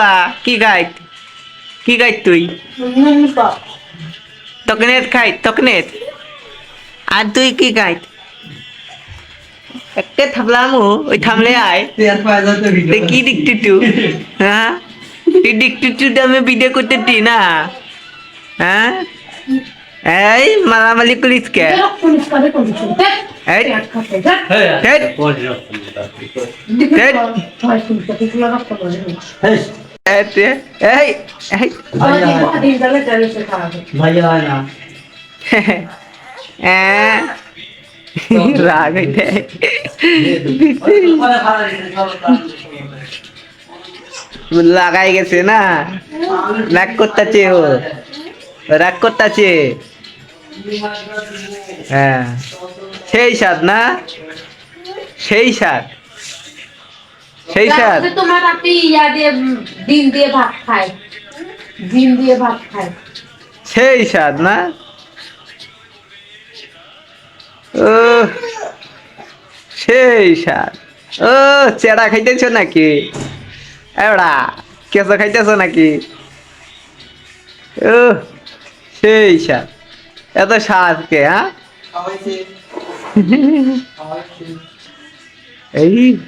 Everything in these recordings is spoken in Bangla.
বুয়া কি গাইত? কি গাইত তুই? তকনেত খাই তকনেত। আর তুই কি গাইত? একটা থামলামু ওই থামলে আয়। কি দিকটি তু? হ্যাঁ? তুই দিকটি তু আমি ভিডিও করতে না? হ্যাঁ? এই মারামারি করিস কে? এই ধ্যাৎ, এই এই এই হ্যাঁ রাগ হইতে লাগাই গেছে না রাগ করতেছে ও রাগ করতেছে হ্যাঁ সেই স্বাদ না সেই স্বাদ সেই স্বাদ তোমার আপনি ইয়া দিয়ে ডিম দিয়ে ভাত খায়। ডিম দিয়ে ভাত খায়। সেই স্বাদ না? ও সেই স্বাদ ও চেড়া খাইতেছ নাকি? এওড়া কেঁচো খাইতেছ নাকি? ও সেই স্বাদ এত স্বাদ কে হ্যাঁ? এই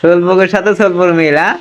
সোলবুকের সাথে সোলপুর মিল হ্যাঁ?